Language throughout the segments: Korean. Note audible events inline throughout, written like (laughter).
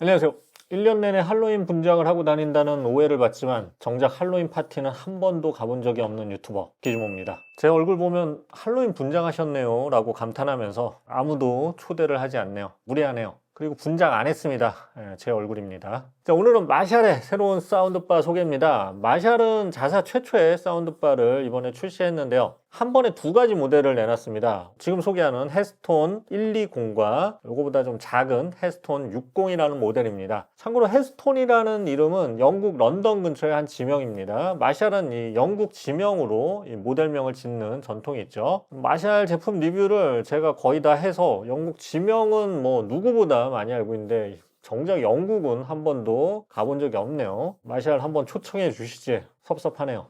안녕하세요. 1년 내내 할로윈 분장을 하고 다닌다는 오해를 받지만 정작 할로윈 파티는 한 번도 가본 적이 없는 유튜버 기주모입니다. 제 얼굴 보면 할로윈 분장하셨네요 라고 감탄하면서 아무도 초대를 하지 않네요. 무례하네요. 그리고 분장 안 했습니다. 예, 제 얼굴입니다. 자, 오늘은 마샬의 새로운 사운드바 소개입니다. 마샬은 자사 최초의 사운드바를 이번에 출시했는데요. 한 번에 두 가지 모델을 내놨습니다. 지금 소개하는 헤스톤 120과 이거보다 좀 작은 헤스톤 60이라는 모델입니다. 참고로 헤스톤이라는 이름은 영국 런던 근처의 한 지명입니다. 마샬은 이 영국 지명으로 이 모델명을 짓는 전통이 있죠. 마샬 제품 리뷰를 제가 거의 다 해서 영국 지명은 뭐 누구보다 많이 알고 있는데 정작 영국은 한 번도 가본 적이 없네요. 마샬 한번 초청해 주시지. 섭섭하네요.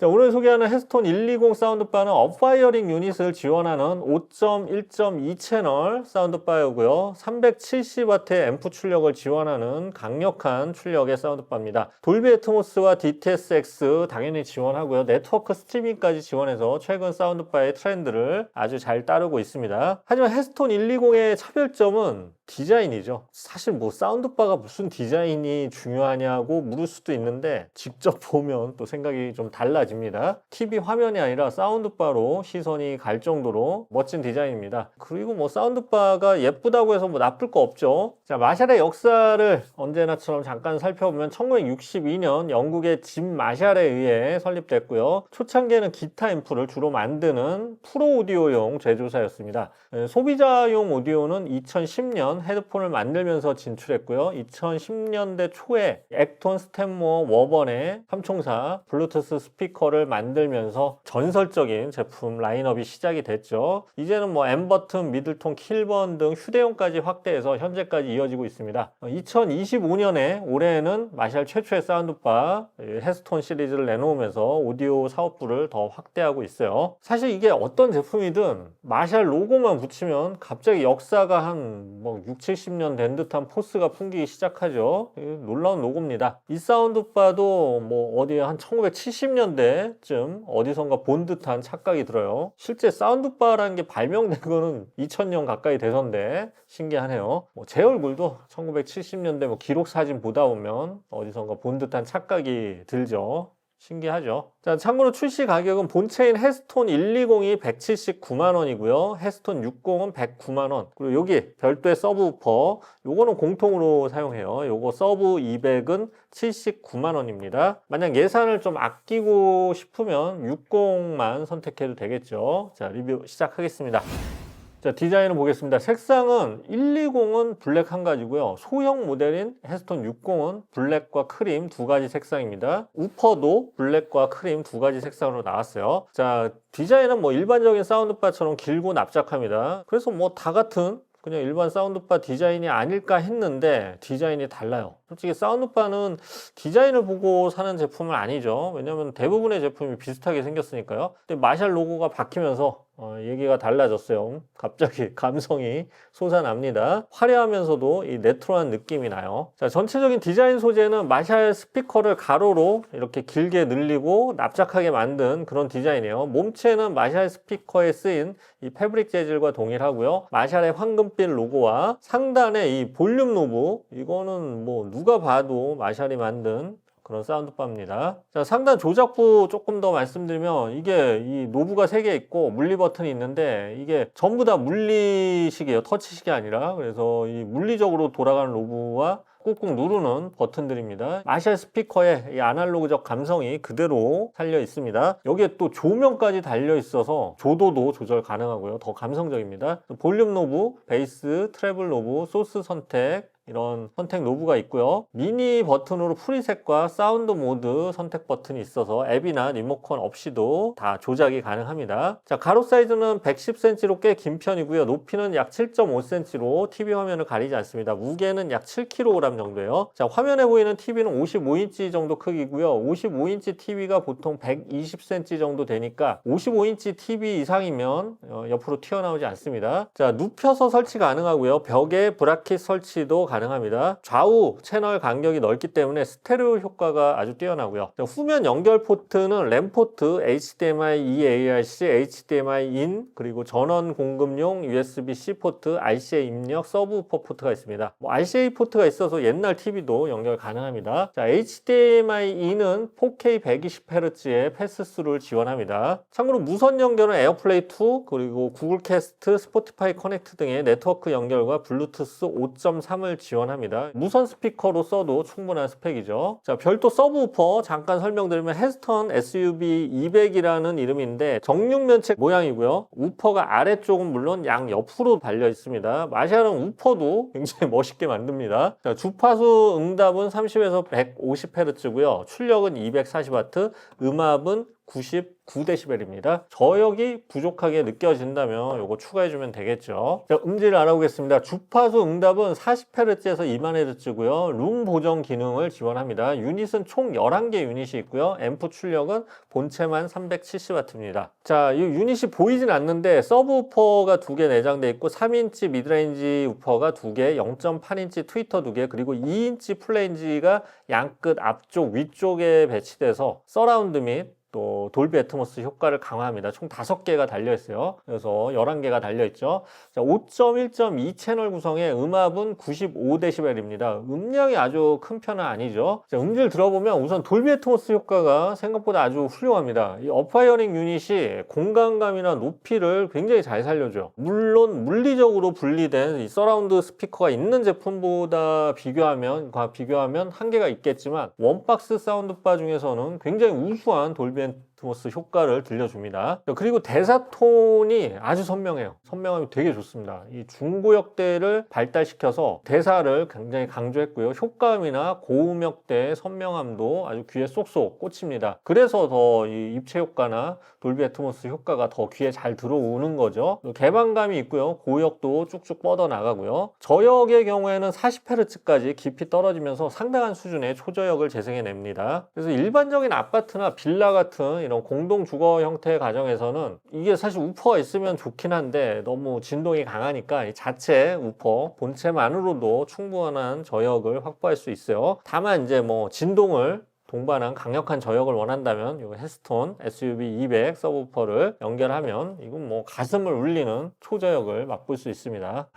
자, 오늘 소개하는 헤스톤 120 사운드바는 업파이어링 유닛을 지원하는 5.1.2 채널 사운드바이고요. 370W의 앰프 출력을 지원하는 강력한 출력의 사운드바입니다. 돌비 애트모스와 DTSX 당연히 지원하고요. 네트워크 스트리밍까지 지원해서 최근 사운드바의 트렌드를 아주 잘 따르고 있습니다. 하지만 헤스톤 120의 차별점은 디자인이죠. 사실 뭐 사운드바가 무슨 디자인이 중요하냐고 물을 수도 있는데 직접 (laughs) 보면 또 생각이 좀 달라집니다. TV 화면이 아니라 사운드바로 시선이 갈 정도로 멋진 디자인입니다. 그리고 뭐 사운드바가 예쁘다고 해서 뭐 나쁠 거 없죠. 자, 마샬의 역사를 언제나처럼 잠깐 살펴보면 1962년 영국의 짐 마샬에 의해 설립됐고요. 초창기에는 기타 앰프를 주로 만드는 프로 오디오용 제조사였습니다. 에, 소비자용 오디오는 2010년 헤드폰을 만들면서 진출했고요. 2010년대 초에 액톤 스탠모어 워번의 삼총사 블루투스 스피커를 만들면서 전설적인 제품 라인업이 시작이 됐죠. 이제는 뭐 M 버튼, 미들톤, 킬번 등 휴대용까지 확대해서 현재까지 이어지고 있습니다. 2025년에 올해에는 마샬 최초의 사운드바 헤스톤 시리즈를 내놓으면서 오디오 사업부를 더 확대하고 있어요. 사실 이게 어떤 제품이든 마샬 로고만 붙이면 갑자기 역사가 한 뭐 6, 70년 된 듯한 포스가 풍기기 시작하죠. 이 놀라운 로고입니다. 이 사운드바도 뭐 어디에 한 1970년대쯤 어디선가 본 듯한 착각이 들어요. 실제 사운드바라는 게 발명된 거는 2000년 가까이 돼서인데 신기하네요. 뭐 제 얼굴도 1970년대 뭐 기록 사진 보다 보면 어디선가 본 듯한 착각이 들죠. 신기하죠. 자, 참고로 출시 가격은 본체인 헤스톤 120이 179만 원이고요. 헤스톤 60은 109만 원. 그리고 여기 별도의 서브우퍼, 요거는 공통으로 사용해요. 요거 서브 200은 79만 원입니다. 만약 예산을 좀 아끼고 싶으면 60만 선택해도 되겠죠. 자, 리뷰 시작하겠습니다. 자, 디자인을 보겠습니다. 색상은 120은 블랙 한 가지고요. 소형 모델인 헤스톤 60은 블랙과 크림 두 가지 색상입니다. 우퍼도 블랙과 크림 두 가지 색상으로 나왔어요. 자, 디자인은 뭐 일반적인 사운드바처럼 길고 납작합니다. 그래서 뭐 다 같은 그냥 일반 사운드바 디자인이 아닐까 했는데 디자인이 달라요. 솔직히 사운드바는 디자인을 보고 사는 제품은 아니죠. 왜냐면 대부분의 제품이 비슷하게 생겼으니까요. 근데 마샬 로고가 바뀌면서 어, 얘기가 달라졌어요. 갑자기 (laughs) 감성이 솟아납니다. 화려하면서도 이 레트로한 느낌이 나요. 자, 전체적인 디자인 소재는 마샬 스피커를 가로로 이렇게 길게 늘리고 납작하게 만든 그런 디자인이에요. 몸체는 마샬 스피커에 쓰인 이 패브릭 재질과 동일하고요. 마샬의 황금빛 로고와 상단에 이 볼륨 노브 이거는 뭐 누가 봐도 마샬이 만든 그런 사운드바입니다. 자, 상단 조작부 조금 더 말씀드리면 이게 이 노브가 3개 있고 물리 버튼이 있는데 이게 전부 다 물리식이에요. 터치식이 아니라. 그래서 이 물리적으로 돌아가는 노브와 꾹꾹 누르는 버튼들입니다. 마샬 스피커의 이 아날로그적 감성이 그대로 살려 있습니다. 여기에 또 조명까지 달려 있어서 조도도 조절 가능하고요. 더 감성적입니다. 볼륨 노브, 베이스, 트래블 노브, 소스 선택, 이런 선택 노브가 있고요. 미니 버튼으로 프리셋과 사운드 모드 선택 버튼이 있어서 앱이나 리모컨 없이도 다 조작이 가능합니다. 자, 가로 사이즈는 110cm로 꽤 긴 편이고요. 높이는 약 7.5cm로 TV 화면을 가리지 않습니다. 무게는 약 7kg 정도예요. 자, 화면에 보이는 TV는 55인치 정도 크기고요. 55인치 TV가 보통 120cm 정도 되니까 55인치 TV 이상이면 어, 옆으로 튀어나오지 않습니다. 자, 눕혀서 설치 가능하고요. 벽에 브라켓 설치도 가능합니다. 가능합니다. 좌우 채널 간격이 넓기 때문에 스테레오 효과가 아주 뛰어나고요. 자, 후면 연결 포트는 램 포트, HDMI eARC, HDMI in 그리고 전원 공급용 USB-C 포트, RCA 입력, 서브우퍼 포트가 있습니다. 뭐 RCA 포트가 있어서 옛날 TV도 연결 가능합니다. 자, HDMI in은 4K 120Hz의 패스스루를 지원합니다. 참고로 무선 연결은 에어플레이 2 그리고 구글 캐스트, 스포티파이 커넥트 등의 네트워크 연결과 블루투스 5.3을 지원합니다. 무선 스피커로 써도 충분한 스펙이죠. 자, 별도 서브우퍼 잠깐 설명드리면 헤스턴 SUV 200이라는 이름인데 정육 면책 모양이고요. 우퍼가 아래쪽은 물론 양 옆으로 달려 있습니다. 마샤는 우퍼도 굉장히 (laughs) 멋있게 만듭니다. 자, 주파수 응답은 30에서 150Hz고요. 출력은 240W, 음압은 99dB입니다. 저역이 부족하게 느껴진다면 이거 추가해주면 되겠죠. 자, 음질을 알아보겠습니다. 주파수 응답은 40Hz에서 2만Hz고요. 룸 보정 기능을 지원합니다. 유닛은 총 11개 유닛이 있고요. 앰프 출력은 본체만 370W입니다. 자, 이 유닛이 보이진 않는데 서브우퍼가 두 개 내장돼 있고 3인치 미드레인지 우퍼가 두 개, 0.8인치 트위터 두 개, 그리고 2인치 플레인지가 양끝 앞쪽 위쪽에 배치돼서 서라운드 및 또 돌비 애트모스 효과를 강화합니다. 총 5개가 달려 있어요. 그래서 11개가 달려 있죠. 자, 5.1.2 채널 구성의 음압은 95dB입니다. 음량이 아주 큰 편은 아니죠. 자, 음질 들어보면 우선 돌비 애트모스 효과가 생각보다 아주 훌륭합니다. 이 어파이어링 유닛이 공간감이나 높이를 굉장히 잘 살려줘요. 물론 물리적으로 분리된 이 서라운드 스피커가 있는 제품보다 비교하면 과 비교하면 한계가 있겠지만 원박스 사운드바 중에서는 굉장히 우수한 돌비 애트모스 효과를 들려줍니다. 그리고 대사 톤이 아주 선명해요. 선명함이 되게 좋습니다. 이 중고역대를 발달시켜서 대사를 굉장히 강조했고요. 효과음이나 고음역대의 선명함도 아주 귀에 쏙쏙 꽂힙니다. 그래서 더 이 입체 효과나 돌비 애트모스 효과가 더 귀에 잘 들어오는 거죠. 개방감이 있고요. 고역도 쭉쭉 뻗어 나가고요. 저역의 경우에는 40Hz까지 깊이 떨어지면서 상당한 수준의 초저역을 재생해냅니다. 그래서 일반적인 아파트나 빌라 같은 이런 공동 주거 형태의 가정에서는 이게 사실 우퍼가 있으면 좋긴 한데 너무 진동이 강하니까 이 자체 우퍼 본체만으로도 충분한 저역을 확보할 수 있어요. 다만 이제 뭐 진동을 동반한 강력한 저역을 원한다면 이 헤스톤 SUV 200 서브우퍼를 연결하면 이건 뭐 가슴을 울리는 초저역을 맛볼 수 있습니다.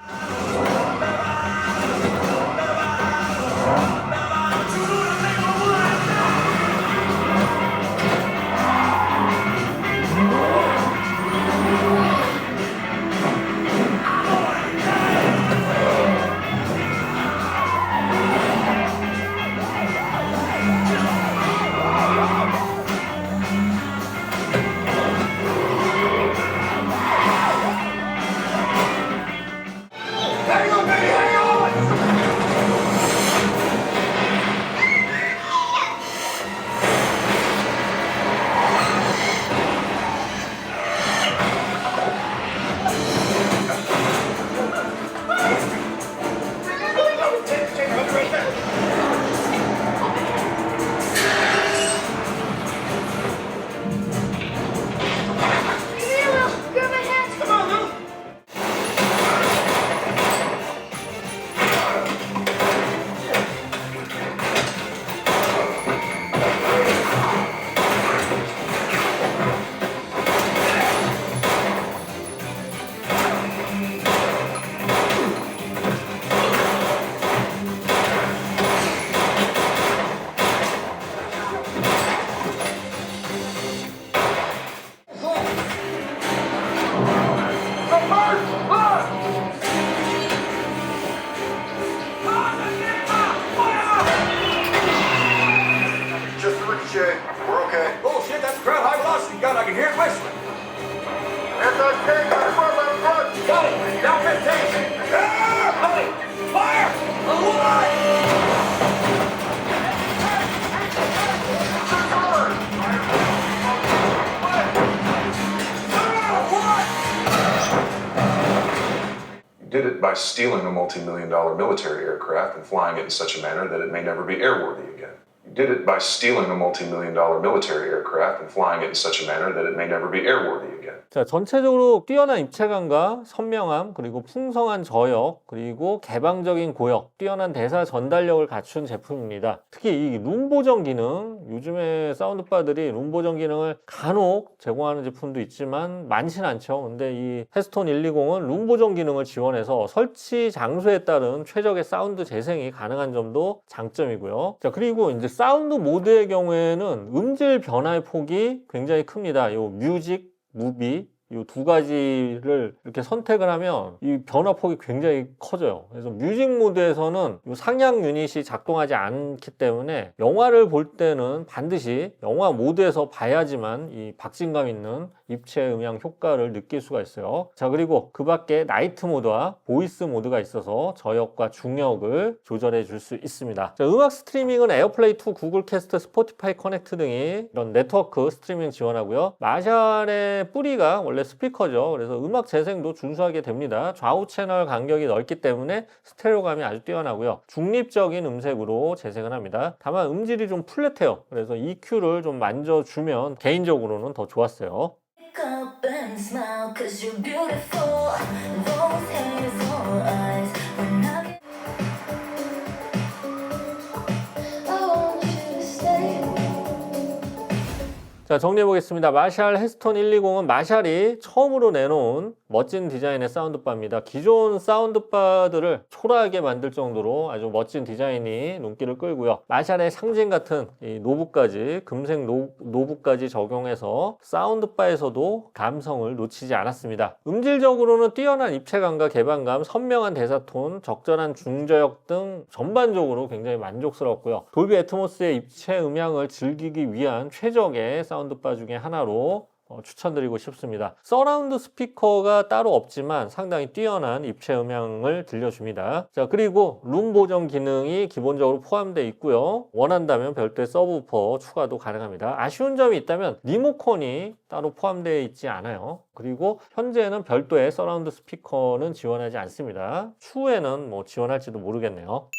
By stealing a multi-million dollar military aircraft and flying it in such a manner that it may never be airworthy again. Did it by stealing a multi million dollar military aircraft and flying it in such a manner that it may never be airworthy again. 자, 전체적으로 뛰어난 입체감과 선명함, 그리고 풍성한 저역, 그리고 개방적인 고역, 뛰어난 대사 전달력을 갖춘 제품입니다. 특히 이 룸보정 기능, 요즘에 사운드바들이 룸보정 기능을 간혹 제공하는 제품도 있지만 많진 않죠. 근데 이 헤스톤 120은 룸보정 기능을 지원해서 설치 장소에 따른 최적의 사운드 재생이 가능한 점도 장점이고요. 자, 그리고 이제 사운드 모드의 경우에는 음질 변화의 폭이 굉장히 큽니다. 요 뮤직, 무비 이 두 가지를 이렇게 선택을 하면 이 변화 폭이 굉장히 커져요. 그래서 뮤직 모드에서는 이 상향 유닛이 작동하지 않기 때문에 영화를 볼 때는 반드시 영화 모드에서 봐야지만 이 박진감 있는 입체 음향 효과를 느낄 수가 있어요. 자, 그리고 그 밖에 나이트 모드와 보이스 모드가 있어서 저역과 중역을 조절해 줄 수 있습니다. 자, 음악 스트리밍은 에어플레이 2, 구글 캐스트, 스포티파이 커넥트 등이 이런 네트워크 스트리밍 지원하고요. 마샬의 뿌리가 원래 스피커죠. 그래서 음악 재생도 준수하게 됩니다. 좌우 채널 간격이 넓기 때문에 스테레오감이 아주 뛰어나고요. 중립적인 음색으로 재생을 합니다. 다만 음질이 좀 플랫해요. 그래서 EQ를 좀 만져주면 개인적으로는 더 좋았어요. And smile cause you're beautiful. 자, 정리해 보겠습니다. 마샬 헤스톤 120은 마샬이 처음으로 내놓은 멋진 디자인의 사운드바입니다. 기존 사운드바들을 초라하게 만들 정도로 아주 멋진 디자인이 눈길을 끌고요. 마샬의 상징 같은 이 노브까지, 금색 노, 노브 까지 적용해서 사운드바에서도 감성을 놓치지 않았습니다. 음질적으로는 뛰어난 입체감과 개방감, 선명한 대사톤, 적절한 중저역 등 전반적으로 굉장히 만족스럽고요. 돌비 애트모스의 입체 음향을 즐기기 위한 최적의 사운드 바 중에 하나로 어, 추천드리고 싶습니다. 서라운드 스피커가 따로 없지만 상당히 뛰어난 입체 음향을 들려줍니다. 자, 그리고 룸 보정 기능이 기본적으로 포함되어 있고요. 원한다면 별도의 서브우퍼 추가도 가능합니다. 아쉬운 점이 있다면 리모컨이 따로 포함되어 있지 않아요. 그리고 현재는 별도의 서라운드 스피커는 지원하지 않습니다. 추후에는 뭐 지원할지도 모르겠네요.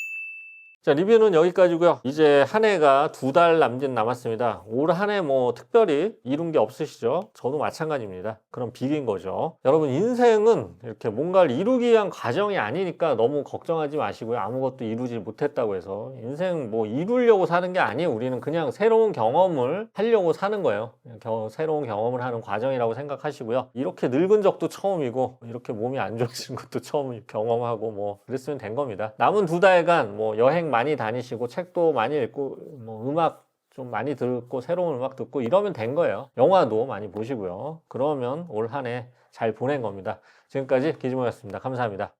자, 리뷰는 여기까지고요. 이제 한 해가 두 달 남짓 남았습니다. 올 한 해 뭐 특별히 이룬 게 없으시죠? 저도 마찬가지입니다. 그럼 비긴 거죠. 여러분 인생은 이렇게 뭔가를 이루기 위한 과정이 아니니까 너무 걱정하지 마시고요. 아무것도 이루지 못했다고 해서 인생 뭐 이루려고 사는 게 아니에요. 우리는 그냥 새로운 경험을 하려고 사는 거예요. 겨- 새로운 경험을 하는 과정이라고 생각하시고요. 이렇게 늙은 적도 처음이고 이렇게 몸이 안 좋아지는 것도 처음 경험하고 뭐 그랬으면 된 겁니다. 남은 두 달간 뭐 여행 많이 다니시고 책도 많이 읽고 뭐 음악 좀 많이 듣고 새로운 음악 듣고 이러면 된 거예요. 영화도 많이 보시고요. 그러면 올 한 해 잘 보낸 겁니다. 지금까지 기지모였습니다. 감사합니다.